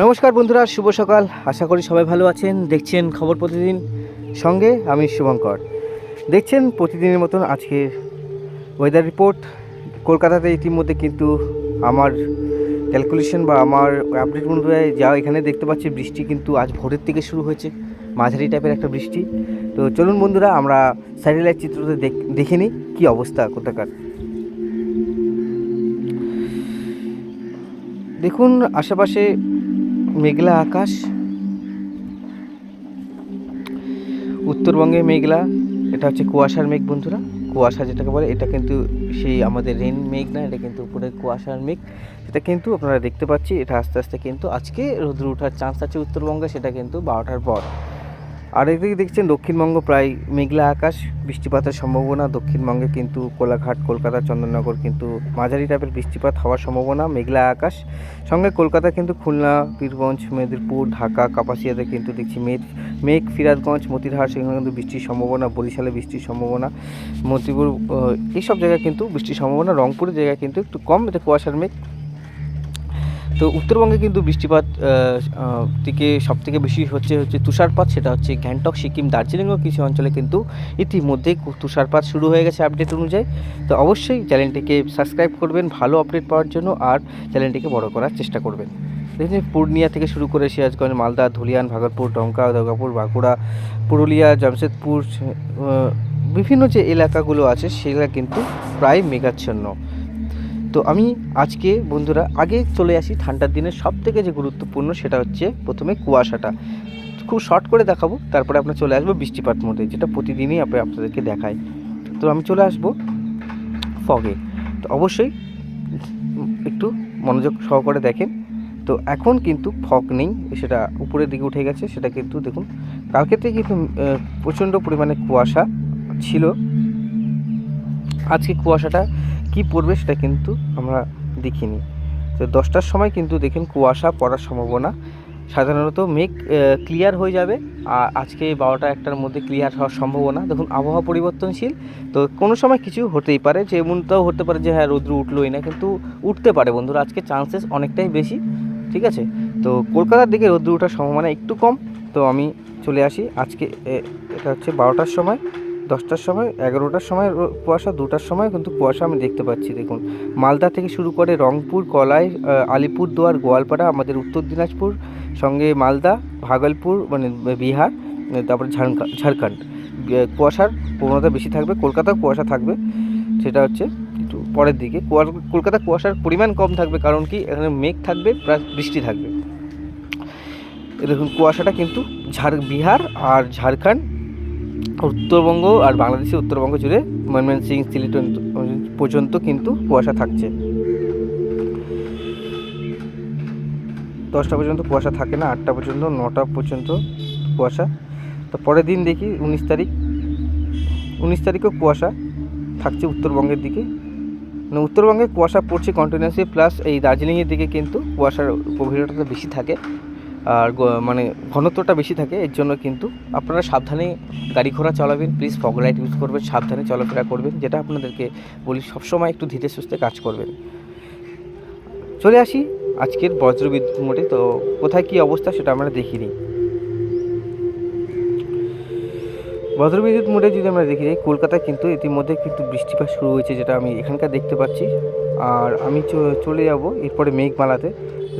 নমস্কার বন্ধুরা, শুভ সকাল। আশা করি সবাই ভালো আছেন। দেখছেন খবর প্রতিদিন। সঙ্গে আমি শুভঙ্কর। দেখছেন প্রতিদিনের মতন আজকের ওয়েদার রিপোর্ট কলকাতাতে ইতিমধ্যে কিন্তু আমার ক্যালকুলেশন বা আমার আপডেট অনুযায়ী যা এখানে দেখতে পাচ্ছি, বৃষ্টি কিন্তু আজ ভোরের থেকে শুরু হয়েছে। মাঝারি টাইপের একটা বৃষ্টি। তো চলুন বন্ধুরা, আমরা স্যাটেলাইট চিত্রতে দেখ- নিই কী অবস্থা কোথাকার। দেখুন, আশেপাশে মেঘলা আকাশ, উত্তরবঙ্গে মেঘলা, এটা হচ্ছে কুয়াশার মেঘ বন্ধুরা। কুয়াশা যেটাকে বলে, এটা কিন্তু সেই আমাদের রেন মেঘ না, এটা কিন্তু উপরে কুয়াশার মেঘ। সেটা কিন্তু আপনারা দেখতে পাচ্ছি, এটা আস্তে আস্তে কিন্তু আজকে রোদ্র ওঠার চান্স আছে উত্তরবঙ্গে, সেটা কিন্তু বারোটার পর। আর এদিকে দেখছেন দক্ষিণবঙ্গ প্রায় মেঘলা আকাশ, বৃষ্টিপাতের সম্ভাবনা। দক্ষিণবঙ্গে কিন্তু কোলাঘাট, কলকাতা, চন্দননগর কিন্তু মাঝারি টাইপের বৃষ্টিপাত হওয়ার সম্ভাবনা, মেঘলা আকাশ। সঙ্গে কলকাতা কিন্তু খুলনা বীরগঞ্জ মেদিনীপুর, ঢাকা, কাপাসিয়াতে কিন্তু দেখছি মেঘ মেঘ ফিরাদগঞ্জ মতিরহাট, সেখানে কিন্তু বৃষ্টির সম্ভাবনা, বরিশালে বৃষ্টির সম্ভাবনা, মতিপুর এইসব জায়গায় কিন্তু বৃষ্টির সম্ভাবনা, রংপুরের জায়গায় কিন্তু একটু কম। এটা কুয়াশার মেঘ তো উত্তরবঙ্গে কিন্তু বৃষ্টিপাত থেকে সব থেকে বেশি হচ্ছে হচ্ছে তুষারপাত, সেটা হচ্ছে গ্যাংটক, সিকিম, দার্জিলিংও কিছু অঞ্চলে কিন্তু ইতিমধ্যেই তুষারপাত শুরু হয়ে গেছে আপডেট অনুযায়ী। তো অবশ্যই চ্যানেলটিকে সাবস্ক্রাইব করবেন, ভালো আপডেট পাওয়ার জন্য, আর চ্যানেলটিকে বড় করার চেষ্টা করবেন। দেখুন পূর্ণিয়া থেকে শুরু করে সিরাজগঞ্জ, মালদা, ধুলিয়ান, ভাগলপুর ডঙ্কা দুর্গাপুর, বাঁকুড়া, পুরুলিয়া, জামশেদপুর বিভিন্ন যে এলাকাগুলো আছে, সেগুলো কিন্তু প্রায় মেঘাচ্ছন্ন। তো আমি আজকে, বন্ধুরা, আগে চলে আসি ঠান্ডার দিনের সব থেকে যে গুরুত্বপূর্ণ সেটা হচ্ছে প্রথমে কুয়াশাটা। খুব শর্ট করে দেখাবো, তারপরে আপনার চলে আসব বৃষ্টিপাত মধ্যে যেটা প্রতিদিনই আপনি আপনাদেরকে দেখাই। তো আমি চলে আসব ফগে তো অবশ্যই একটু মনোযোগ সহকারে দেখেন। তো এখন কিন্তু ফগ নেই, সেটা উপরের দিকে উঠে গেছে, সেটা কিন্তু দেখুন, কালকে কিন্তু প্রচণ্ড পরিমাণে কুয়াশা ছিল। আজকে কুয়াশাটা কি পড়বে সেটা কিন্তু আমরা দেখিনি। তো দশটার সময় কিন্তু দেখেন কুয়াশা পড়ার সম্ভাবনা। সাধারণত মেঘ ক্লিয়ার হয়ে যাবে। আর আজকে বারোটা একটার মধ্যে ক্লিয়ার হওয়ার সম্ভাবনা। দেখুন, আবহাওয়া পরিবর্তনশীল। তো কোনো সময় কিছু হতেই পারে যে এমনটাও হতে পারে যে হ্যাঁ রৌদ্র উঠলোই না, কিন্তু উঠতে পারে বন্ধুরা। আজকে চান্সেস অনেকটাই বেশি, ঠিক আছে? তো কলকাতার দিকে রৌদ্র ওঠার সম্ভাবনা একটু কম। তো আমি চলে আসি। আজকে এটা হচ্ছে বারোটার সময়। দশটার সময়, এগারোটার সময় কুয়াশা দুটার সময় কিন্তু কুয়াশা আমি দেখতে পাচ্ছি, দেখুন। মালদা থেকে শুরু করে রংপুর, কলাই আলিপুরদুয়ার, গোয়ালপাড়া, আমাদের উত্তর দিনাজপুর, সঙ্গে মালদা, ভাগলপুর মানে বিহার, তারপরে ঝাড়খণ্ড। কুয়াশার প্রবণতা বেশি থাকবে, কলকাতাও কুয়াশা থাকবে, সেটা হচ্ছে একটু পরের দিকে। কলকাতা কুয়াশার পরিমাণ কম থাকবে, কারণ কি, এখানে মেঘ থাকবে, প্লাস বৃষ্টি থাকবে। দেখুন, কুয়াশাটা কিন্তু ঝাড়, বিহার আর ঝাড়খণ্ড উত্তরবঙ্গ আর বাংলাদেশের উত্তরবঙ্গ জুড়ে ময়মনসিং সিলেট পর্যন্ত কিন্তু কুয়াশা থাকছে। দশটা পর্যন্ত কুয়াশা থাকে না, আটটা পর্যন্ত, নটা পর্যন্ত কুয়াশা। তো পরের দিন দেখি উনিশ তারিখ। উনিশ তারিখও কুয়াশা থাকছে উত্তরবঙ্গের দিকে। মানে উত্তরবঙ্গে কুয়াশা পড়ছে কন্টিনিউসলি প্লাস এই দার্জিলিংয়ের দিকে কিন্তু কুয়াশার গভীরতাটা বেশি থাকে। আর মানে ঘনত্বটা বেশি থাকে, এর জন্য কিন্তু আপনারা সাবধানে গাড়ি ঘোড়া চালাবেন। প্লিজ ফগ লাইট ইউজ করবেন, সাবধানে চলাফেরা করবেন, যেটা আপনাদেরকে বলি, সবসময় একটু ধীরে সুস্থে কাজ করবেন। চলে আসি আজকের বজ্রবিদ্যুৎ মোটে তো কোথায় কী অবস্থা সেটা আমরা দেখিনি বজ্রবিদ্যুৎ মোটে যদি আমরা দেখি যাই, কলকাতায় কিন্তু ইতিমধ্যে কিন্তু বৃষ্টিপাত শুরু হয়েছে, যেটা আমি এখানকার দেখতে পাচ্ছি। আর আমি চলে যাব এরপরে মেঘমালাতে।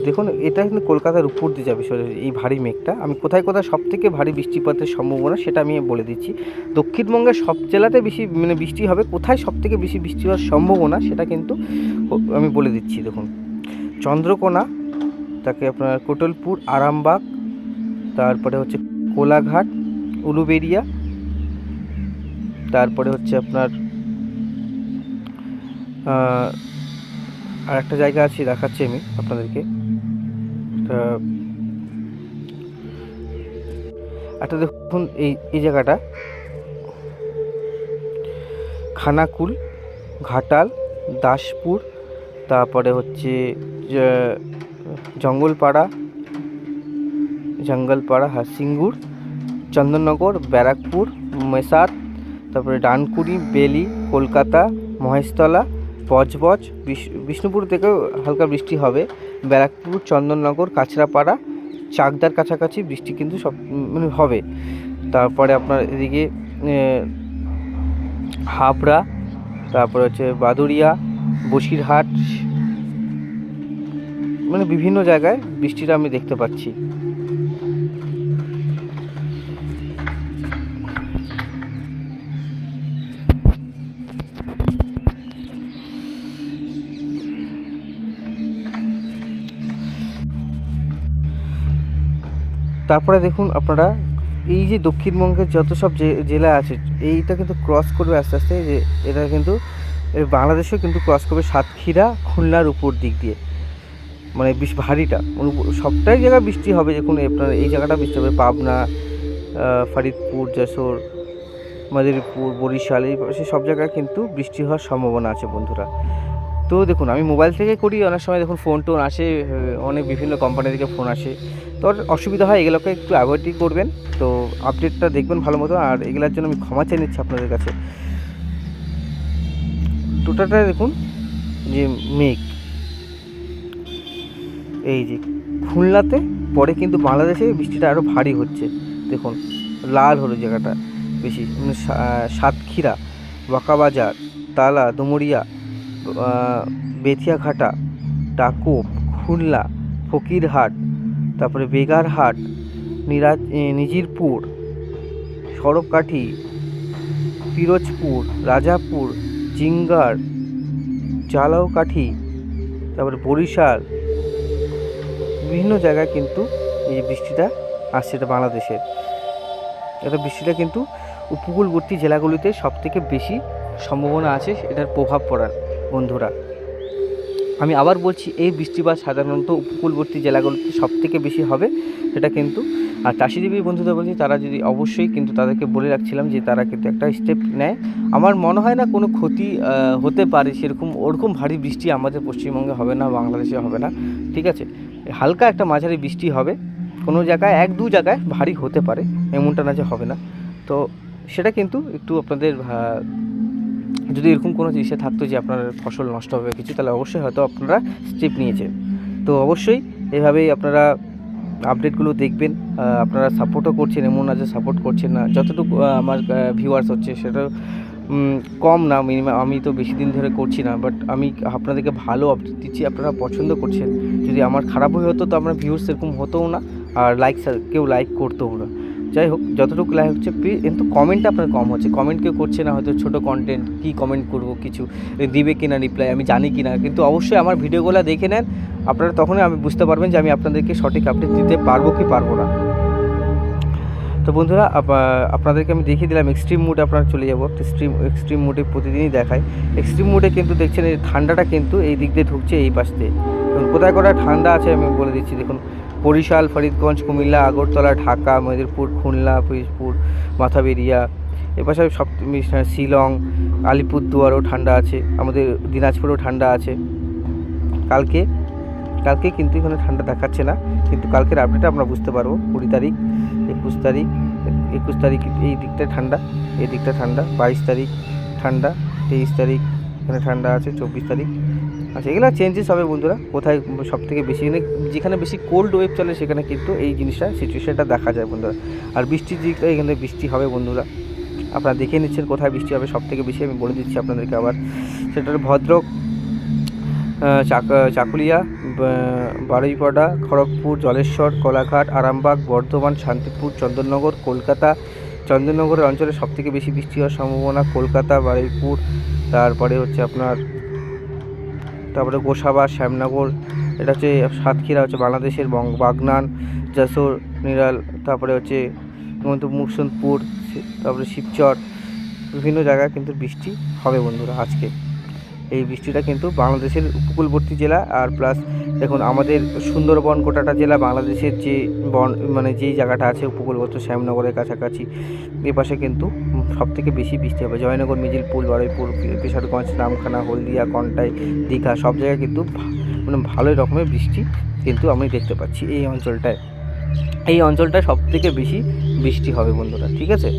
দেখুন, এটা কিন্তু কলকাতার উপর দিয়ে যাবে এই ভারী মেঘটা। আমি কোথায় কোথায় সব থেকে ভারী বৃষ্টিপাতের সম্ভাবনা সেটা আমি বলে দিচ্ছি। দক্ষিণবঙ্গের সব জেলাতে বেশি মানে বৃষ্টি হবে। কোথায় সব থেকে বেশি বৃষ্টি হওয়ার সম্ভাবনা সেটা কিন্তু আমি বলে দিচ্ছি, দেখুন। চন্দ্রকোনা, তাকে আপনার কোটলপুর, আরামবাগ, তারপরে হচ্ছে কোলাঘাট, উলুবেরিয়া, তারপরে হচ্ছে আপনার আর একটা জায়গা আছে, দেখাচ্ছি আমি আপনাদেরকে। এটা একটা দেখুন এই এই জায়গাটা। খানাকুল, ঘাটাল, দাসপুর, তারপরে হচ্ছে জঙ্গলপাড়া জঙ্গলপাড়া, হাসিঙ্গুর, চন্দননগর, ব্যারাকপুর মেসাত তারপরে ডানকুড়ি, বেলি, কলকাতা, মহেশতলা, বজবজ বিষ্ণুপুর থেকেও হালকা বৃষ্টি হবে। ব্যারাকপুর, চন্দননগর, কাছড়াপাড়া, চাকদার কাছাকাছি বৃষ্টি কিন্তু সব মানে হবে। তারপরে আপনার এদিকে হাবড়া, তারপরে হচ্ছে বাদুরিয়া বসিরহাট মানে বিভিন্ন জায়গায় বৃষ্টিটা আমি দেখতে পাচ্ছি। তারপরে দেখুন আপনারা, এই যে দক্ষিণবঙ্গের যত সব জেলা আছে, এইটা কিন্তু ক্রস করবে আস্তে আস্তে, যে এটা কিন্তু বাংলাদেশেও কিন্তু ক্রস করবে সাতক্ষীরা, খুলনার উপর দিক দিয়ে। মানে বেশ ভারীটা। মানে সবটাই জায়গায় বৃষ্টি হবে, দেখুন, আপনার এই জায়গাটা বৃষ্টি হবে, পাবনা ফরিদপুর, যশোর মাদারীপুর বরিশাল, এই সব জায়গায় কিন্তু বৃষ্টি হওয়ার সম্ভাবনা আছে, বন্ধুরা। তো দেখুন আমি মোবাইল থেকে করি অনেক সময় দেখুন ফোন টোন আসে অনেক বিভিন্ন কোম্পানি থেকে ফোন আসে। তো অসুবিধা হয় এগুলোকে একটু অ্যাভয়েডই করবেন। তো আপডেটটা দেখবেন ভালো মতো আর এগুলোর জন্য আমি ক্ষমা চেয়ে নিচ্ছি আপনাদের কাছে। টোটালটা দেখুন যে মেঘ। এই যে খুলনাতে পরে কিন্তু বাংলাদেশে বৃষ্টিটা আরও ভারী হচ্ছে। দেখুন লাল হলো জায়গাটা বেশি। মানে সাতক্ষীরা বাঁকাবাজার তালা ডুমুরিয়া আহ, বেথিয়াঘাটা ডাকোপ খুলনা, ফকিরহাট, তারপরে বেগারহাট নিরাজ নিজিরপুর, সড়ককাঠি, পিরোজপুর, রাজাপুর, জিঙ্গার জালাওকাঠি তারপরে বরিশাল, বিভিন্ন জায়গায় কিন্তু এই বৃষ্টিটা আসছে এটা বাংলাদেশের এটা বৃষ্টিটা কিন্তু উপকূলবর্তী জেলাগুলিতে সব থেকে বেশি সম্ভাবনা আছে, এটার প্রভাব পড়ার। বন্ধুরা, আমি আবার বলছি, এই বৃষ্টিপাত সাধারণত উপকূলবর্তী জেলাগুলোতে সব থেকে বেশি হবে, সেটা কিন্তু, আর চাষিজীবী বন্ধুদের বলছি, তারা যদি অবশ্যই কিন্তু তাদেরকে বলে রাখছিলাম যে তারা কিন্তু একটা স্টেপ নেয়। আমার মনে হয় না কোনো ক্ষতি হতে পারে সেরকম, ওরকম ভারী বৃষ্টি আমাদের পশ্চিমবঙ্গে হবে না, বাংলাদেশে হবে না, ঠিক আছে? হালকা একটা মাঝারি বৃষ্টি হবে, কোনো জায়গায়, এক দু জায়গায় ভারী হতে পারে, এমনটা না যে হবে না। তো সেটা কিন্তু একটু আপনাদের যদি এরকম কোনো জিনিসে থাকতো যে আপনার ফসল নষ্ট হবে কিছু, তাহলে অবশ্যই হয়তো আপনারা স্টেপ নিয়েছে। তো অবশ্যই এভাবেই আপনারা আপডেটগুলো দেখবেন আপনারা সাপোর্টও করছেন, এমন না যে সাপোর্ট করছেন না। যতটুকু আমার ভিউয়ার্স হচ্ছে, সেটা কম না মিনিমাম আমি তো বেশি দিন ধরে করছি না বাট আমি আপনাদেরকে ভালো আপডেট দিচ্ছি, আপনারা পছন্দ করছেন। যদি আমার খারাপ হয়ে হতো, তো আমার ভিউর্স এরকম হতোও না, আর লাইক কেউ লাইক করতেও না। যাই হোক, যতটুকু লাইক হচ্ছে কিন্তু কমেন্ট আপনার কম হচ্ছে। কমেন্ট কেউ করছে না, হয়তো ছোটো কন্টেন্ট কী কমেন্ট করব, কিছু দিবে কি না রিপ্লাই আমি জানি কি না কিন্তু অবশ্যই আমার ভিডিওগুলো দেখে নেন, আপনারা তখনই আমি বুঝতে পারবেন যে আমি আপনাদেরকে সঠিক আপডেট দিতে পারব কি পারব না। তো বন্ধুরা আপনাদেরকে আমি দেখিয়ে দিলাম এক্সট্রিম মুডে আপনারা চলে যাব। এক্সট্রিম এক্সট্রিম মুডে প্রতিদিনই দেখাই। এক্সট্রিম মুডে কিন্তু দেখছেন, এই ঠান্ডাটা কিন্তু এই দিক দিয়ে ঢুকছে, এই পাশ দিয়ে। কোথায় কোথায় ঠান্ডা আছে আমি বলে দিচ্ছি, দেখুন। বরিশাল, ফরিদগঞ্জ, কুমিল্লা, আগরতলা, ঢাকা, মেদিনীপুর, খুলনা, পিরোজপুর, মাথাবেরিয়া, এ পাশে সব শিলং, আলিপুরদুয়ারও ঠান্ডা আছে, আমাদের দিনাজপুরেও ঠান্ডা আছে। কালকে কালকে কিন্তু এখানে ঠান্ডা দেখাচ্ছে না, কিন্তু কালকের আপডেটে আমরা বুঝতে পারব, কুড়ি তারিখ, একুশ তারিখ একুশ তারিখ এই দিকটা ঠান্ডা, এই দিকটা ঠান্ডা, বাইশ তারিখ ঠান্ডা, তেইশ তারিখ এখানে ঠান্ডা আছে, চব্বিশ তারিখ। আচ্ছা এগুলো চেঞ্জেস হবে বন্ধুরা। কোথায় সব থেকে বেশি এখানে যেখানে বেশি কোল্ড ওয়েভ চলে সেখানে কিন্তু এই জিনিসটা সিচুয়েশানটা দেখা যায় বন্ধুরা। আর বৃষ্টির দিকটা এখানে বৃষ্টি হবে বন্ধুরা। আপনারা দেখে নিচ্ছেন কোথায় বৃষ্টি হবে সব থেকে বেশি আমি বলে দিচ্ছি আপনাদেরকে আবার। সেটা হলো ভদ্রক চাকুলিয়া বারুইপাড়া, খড়গপুর, জলেশ্বর, কোলাঘাট, আরামবাগ, বর্ধমান, শান্তিপুর, চন্দননগর, কলকাতা। চন্দননগরের অঞ্চলে সবথেকে বেশি বৃষ্টি হওয়ার সম্ভাবনা কলকাতা, বারুইপুর। তারপরে হচ্ছে আপনার তারপরে গোসাবা, শ্যামনগর, এটা হচ্ছে সাতক্ষীরা, হচ্ছে বাংলাদেশের বাগনান, যশোর, নিরাল, তারপরে হচ্ছে মুকসুদপুর তারপরে শিবচর, বিভিন্ন জায়গায় কিন্তু বৃষ্টি হবে বন্ধুরা আজকে। এই বৃষ্টিটা কিন্তু বাংলাদেশের উপকূলবর্তী জেলা আর প্লাস দেখুন আমাদের সুন্দরবন গোটাটা জেলা বাংলাদেশের যে বন মানে যেই জায়গাটা আছে উপকূলবর্তী শ্যামনগরের কাছাকাছি, এ পাশে কিন্তু সবথেকে বেশি বৃষ্টি হবে। জয়নগর, মিজিলপুর, বারুইপুর, কিশোরগঞ্জ, নামখানা, হলদিয়া, কন্টাই, দীঘা সব জায়গায় কিন্তু মানে ভালোই রকমের বৃষ্টি কিন্তু আমি দেখতে পাচ্ছি এই অঞ্চলটায়। এই অঞ্চলটায় সব থেকে বেশি বৃষ্টি হবে বন্ধুরা, ঠিক আছে?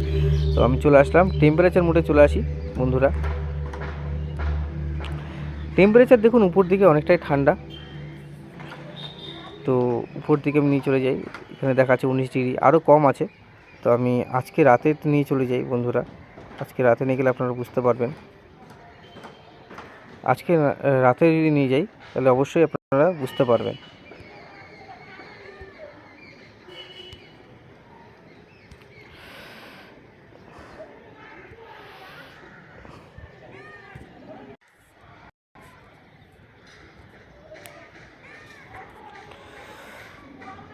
তো আমি চলে আসলাম টেম্পারেচার মোটে চলে আসি বন্ধুরা। টেম্পারেচার দেখুন উপর দিকে অনেকটাই ঠান্ডা। তো উপর দিকে আমি নিয়ে চলে যাই। এখানে দেখা আছে উনিশ ডিগ্রি। আরও কম আছে। তো আমি আজকে রাতে নিয়ে চলে যাই বন্ধুরা। আজকে রাতে নিয়ে গেলে আপনারা বুঝতে পারবেন। আজকে রাতে যদি নিয়ে যাই, তাহলে অবশ্যই আপনারা বুঝতে পারবেন।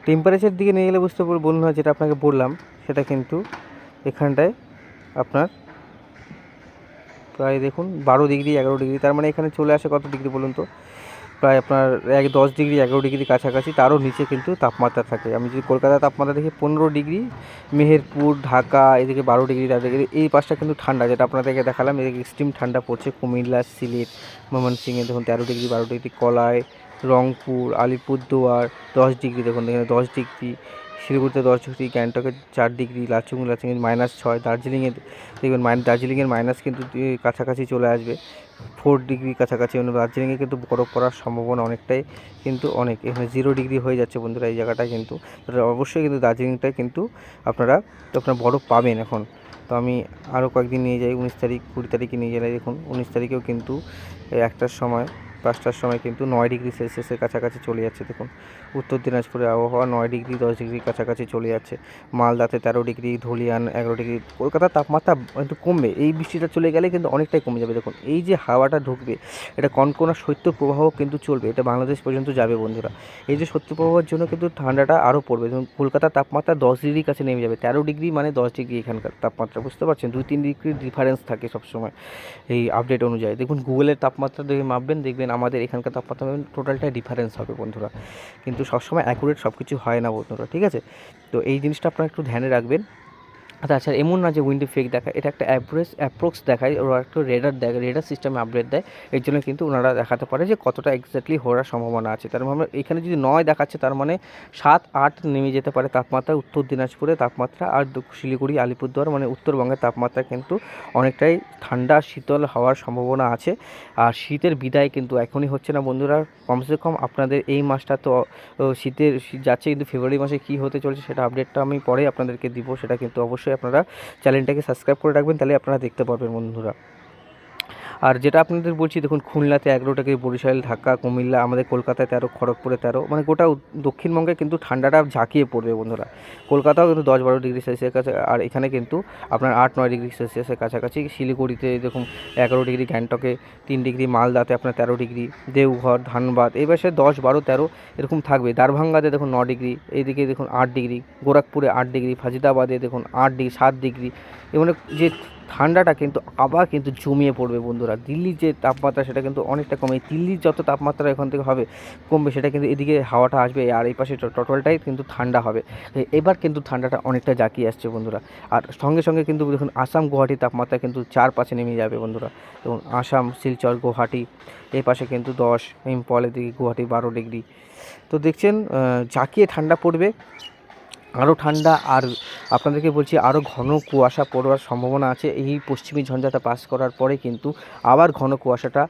টেম্পারেচার দিকে নিয়ে গেলে বুঝতে পারব বলুন যেটা আপনাকে বললাম, সেটা কিন্তু এখানটায় আপনার প্রায় দেখুন বারো ডিগ্রি, এগারো ডিগ্রি, তার মানে এখানে চলে আসে কত ডিগ্রি বলুন তো? প্রায় আপনার এক দশ ডিগ্রি, এগারো ডিগ্রি কাছাকাছি, তারও নিচে কিন্তু তাপমাত্রা থাকে। আমি যদি কলকাতার তাপমাত্রা দেখি পনেরো ডিগ্রি, মেহেরপুর, ঢাকা, এদিকে বারো ডিগ্রি ডিগ্রি, এই পাশটা কিন্তু ঠান্ডা, যেটা আপনাদেরকে দেখালাম, এদিকে এক্সট্রিম ঠান্ডা পড়ছে, কুমিল্লা, সিলেট, ময়মনসিংহে, দেখুন তেরো ডিগ্রি, বারো ডিগ্রি, কলায় রংপুর, আলিপুরদুয়ার, দশ ডিগ্রি। দেখুন, এখানে দশ ডিগ্রি, শিলিগুড়িতে দশ ডিগ্রি, গ্যাংটকে চার ডিগ্রি লাচুং লাচুং মাইনাস ছয় দার্জিলিংয়ে দেখবেন মাইন দার্জিলিংয়ের মাইনাস কিন্তু কাছাকাছি চলে আসবে। ফোর ডিগ্রি কাছাকাছি মানে দার্জিলিংয়ে কিন্তু বরফ পড়ার সম্ভাবনা অনেকটাই কিন্তু অনেক। এখানে জিরো ডিগ্রি হয়ে যাচ্ছে বন্ধুরা এই জায়গাটায় কিন্তু। অবশ্যই কিন্তু দার্জিলিংটায় কিন্তু আপনারা তো আপনারা বরফ পাবেন এখন। তো আমি আরও কয়েকদিন নিয়ে যাই, উনিশ তারিখ, কুড়ি তারিখে নিয়ে যাই দেখুন, উনিশ তারিখেও কিন্তু একটার সময় পাঁচটার সময় কিন্তু নয় ডিগ্রি সেলসিয়াসের কাছাকাছি চলে যাচ্ছে। দেখুন, উত্তর দিনাজপুরে আবহাওয়া নয় ডিগ্রি, দশ ডিগ্রির কাছাকাছি চলে যাচ্ছে। মালদাতে তেরো ডিগ্রি, ধুলিয়ান এগারো ডিগ্রি, কলকাতার তাপমাত্রা একটু কমবে। এই বৃষ্টিটা চলে গেলে কিন্তু অনেকটাই কমে যাবে। দেখুন, এই যে হাওয়াটা ঢুকবে, এটা কনকনা শৈত্য প্রবাহ কিন্তু চলবে। এটা বাংলাদেশ পর্যন্ত যাবে বন্ধুরা। এই যে শৈত্য প্রবাহের জন্য কিন্তু ঠান্ডাটা আরও পড়বে। যেমন কলকাতার তাপমাত্রা দশ ডিগ্রির কাছে নেমে যাবে। তেরো ডিগ্রি মানে দশ ডিগ্রি এখানকার তাপমাত্রা, বুঝতে পারছেন? দুই তিন ডিগ্রির ডিফারেন্স থাকে সবসময় এই আপডেট অনুযায়ী। দেখুন গুগলের তাপমাত্রা দেখে মাপবেন, দেখবেন আমাদের এখানকার তাপমাত্রা টোটালটাই ডিফারেন্স হবে বন্ধুরা। কিন্তু সবসময় অ্যাকুরেট সব কিছু হয় না বন্ধুরা, ঠিক আছে? তো এই জিনিসটা আপনারা একটু ধ্যানে রাখবেন। তাছাড়া এমন না যে উইন্ডো ফেক দেখায় এটা একটা অ্যাভারেজ অ্যাপ্রক্স দেখায়, ওরা একটু রেডার দেয় রেডার সিস্টেমে আপডেট দেয়, এর জন্য কিন্তু ওনারা দেখাতে পারে যে কতটা এক্স্যাক্টলি হওয়ার সম্ভাবনা আছে। তার মানে এখানে যদি নয় দেখাচ্ছে, তার মানে সাত, আট নেমে যেতে পারে তাপমাত্রা, উত্তর দিনাজপুরে তাপমাত্রা আর শিলিগুড়ি, আলিপুরদুয়ার মানে উত্তরবঙ্গের তাপমাত্রা কিন্তু অনেকটাই ঠান্ডা, শীতল হওয়ার সম্ভাবনা আছে। আর শীতের বিদায় কিন্তু এখনই হচ্ছে না বন্ধুরা, কমসে কম আপনাদের এই মাসটা তো শীতের যাচ্ছে কিন্তু ফেব্রুয়ারি মাসে কী হতে চলেছে সেটা আপডেটটা আমি পরে আপনাদেরকে দিব, সেটা কিন্তু অবশ্যই আপনারা চ্যানেলটাকে সাবস্ক্রাইব করে রাখবেন তাহলে আপনারা দেখতে পারবেন বন্ধুরা। আর যেটা আপনাদের বলছি, দেখুন, খুলনাতে এগারো থেকে বরিশাল, ঢাকা, কুমিল্লা, আমাদের কলকাতায় তেরো, খড়গপুরে তেরো মানে গোটা দক্ষিণবঙ্গে কিন্তু ঠান্ডাটা ঝাঁকিয়ে পড়বে বন্ধুরা। কলকাতাও কিন্তু দশ বারো ডিগ্রি সেলসিয়াসের কাছে, আর এখানে কিন্তু আপনার আট, নয় ডিগ্রি সেলসিয়াসের কাছাকাছি। শিলিগুড়িতে দেখুন, এগারো ডিগ্রি, গ্যাংটকে তিন ডিগ্রি, মালদাতে আপনার তেরো ডিগ্রি, দেওঘর, ধানবাদ, এই পাশে দশ বারো, তেরো এরকম থাকবে। দারভাঙ্গাতে দেখুন, ন ডিগ্রি, এইদিকে দেখুন, আট ডিগ্রি, গোরখপুরে আট ডিগ্রি, ফাজিদাবাদে দেখুন, আট ডিগ্রি, সাত ডিগ্রি। এখানে যে ঠান্ডাটা কিন্তু আবার কিন্তু জমিয়ে পড়বে বন্ধুরা। দিল্লির যে তাপমাত্রা, সেটা কিন্তু অনেকটা কমে দিল্লির যত তাপমাত্রা এখান থেকে হবে, কমবে, সেটা কিন্তু এদিকে হাওয়াটা আসবে, আর এই পাশে টোটালটাই কিন্তু ঠান্ডা হবে। এবার কিন্তু ঠান্ডাটা অনেকটা জাকিয়ে আসছে বন্ধুরা। আর সঙ্গে সঙ্গে কিন্তু দেখুন, আসাম গুয়াহাটির তাপমাত্রা কিন্তু চার পাঁচে নেমে যাবে বন্ধুরা। এবং আসাম, শিলচর, গুয়াহাটি এই পাশে কিন্তু দশ ইম্পল দিকে গুয়াহাটি বারো ডিগ্রি। তো দেখছেন জাকিয়ে ঠান্ডা পড়বে। আরও ঠান্ডা আর আপনাদেরকে বলছি আরও ঘন কুয়াশা পড়বার সম্ভাবনা আছে। এই পশ্চিমী ঝঞ্ঝাটা পাস করার পরে কিন্তু আবার ঘন কুয়াশাটা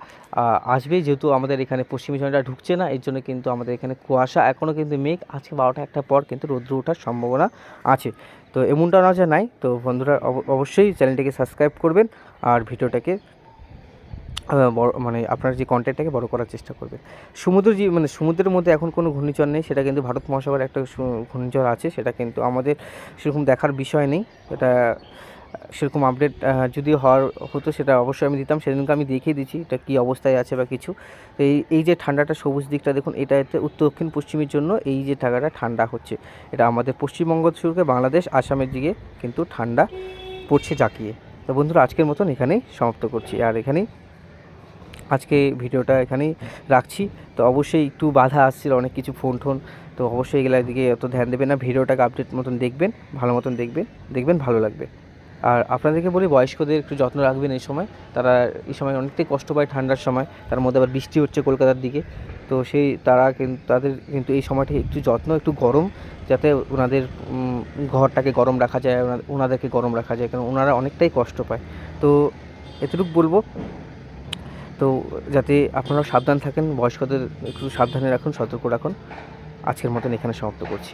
আসবে যেহেতু আমাদের এখানে পশ্চিমী ঝঞ্ঝা ঢুকছে না, এর জন্য কিন্তু আমাদের এখানে কুয়াশা এখনও কিন্তু মেঘ, আজকে বারোটা একটা পর কিন্তু রৌদ্র ওঠার সম্ভাবনা আছে। তো এমনটা না নাই তো বন্ধুরা অব- অবশ্যই চ্যানেলটিকে সাবস্ক্রাইব করবেন আর ভিডিওটাকে বড় মানে আপনার যে কন্টেন্টটাকে বড় করার চেষ্টা করবে। সমুদ্র যে মানে সমুদ্রের মধ্যে এখন কোনো ঘূর্ণিঝড় নেই, সেটা কিন্তু ভারত মহাসাগরে একটা ঘূর্ণিঝড় আছে, সেটা কিন্তু আমাদের সেরকম দেখার বিষয় নেই। এটা সেরকম আপডেট যদি হওয়ার হতো সেটা অবশ্যই আমি দিতাম। সেদিনকে আমি দেখিয়ে দিচ্ছি এটা কী অবস্থায় আছে বা কিছু। তো এই এই যে ঠান্ডাটা সবুজ দিকটা দেখুন, এটা উত্তর দক্ষিণ পশ্চিমের জন্য এই যে টাকাটা ঠান্ডা হচ্ছে। এটা আমাদের পশ্চিমবঙ্গ শুরু করে বাংলাদেশ, আসামের দিকে কিন্তু ঠান্ডা পড়ছে জাকিয়ে। তো বন্ধুরা, আজকের মতন এখানেই সমাপ্ত করছি। আর এখানেই আজকে ভিডিওটা এখানেই রাখছি। তো অবশ্যই একটু বাধা আসছিল, অনেক কিছু ফোন টোন। তো অবশ্যই এগুলোর দিকে অত ধ্যান দেবেন না, ভিডিওটাকে আপডেট মতন দেখবেন, ভালো মতন দেখবেন দেখবেন ভালো লাগবে। আর আপনাদেরকে বলি, বয়স্কদের একটু যত্ন রাখবেন এই সময়। তারা এই সময় অনেকটাই কষ্ট পায় ঠান্ডার সময়, তার মধ্যে আবার বৃষ্টি হচ্ছে কলকাতার দিকে। তো সেই তারা কিন্তু তাদের কিন্তু এই সময়টি একটু যত্ন, একটু গরম, যাতে ওনাদের ঘরটাকে গরম রাখা যায় ওনাদেরকে গরম রাখা যায়, কারণ ওনারা অনেকটাই কষ্ট পায়। তো এতটুকু বলব তো যাতে আপনারা সাবধান থাকেন, বয়স্কদের একটু সাবধানে রাখুন, সতর্ক রাখুন। আজকের মতন এখানে সমাপ্ত করছি।